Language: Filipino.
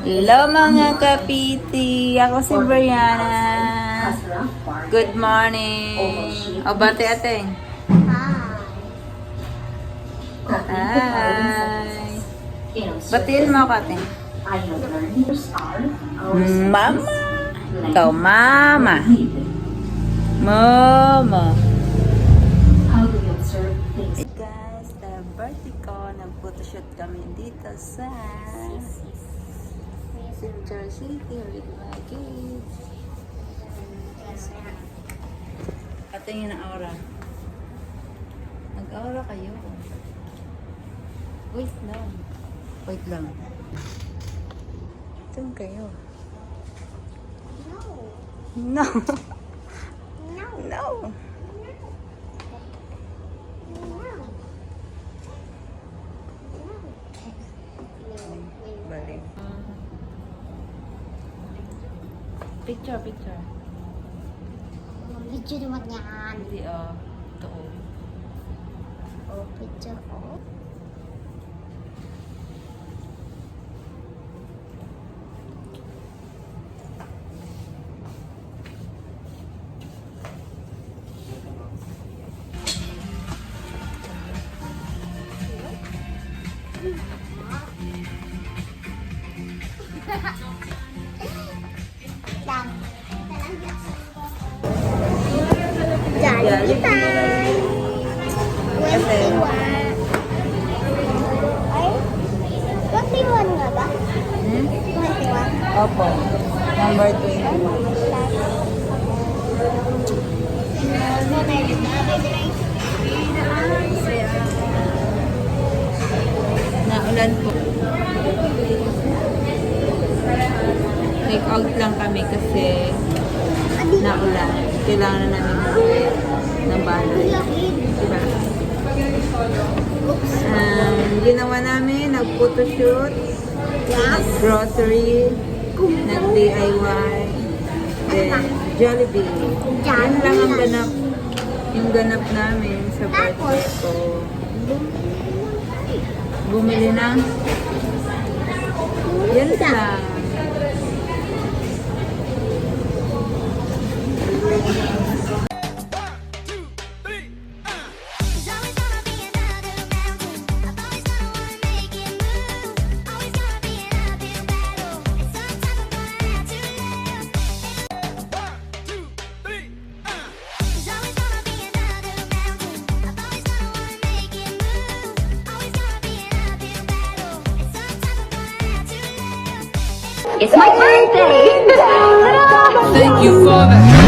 Hello mga kapiti! Ako si Brianna. Good morning! O, bate ate. Hi! Batiin mo ako ate. Mama! Ikaw, mama! Mama! Hey guys, the birthday ko. Nag-photoshoot kami dito sa Silver City with my kids. Patingin ang aura. Nag-aura kayo. Wait lang. Wait lang. Saan kayo? No. No. Balik. Picture, picture. Naman yan. Hindi, oh. Ito, oh. Oh, picture oh. Lang. Jollibee! Kasi, 21. Ay, 21 nga ba? hmm? 21. Opo. Number 20. Naulan po. Take out lang kami kasi naulan. Kailangan na namin ng bahay. Diba? Um, ginawa namin, nag-photoshoot, nag-grocery, nag-DIY, then Jollibee. Yan lang ang ganap, yung ganap namin sa birthday ko. Bumili na. Yan lang. It's my birthday! Thank you for the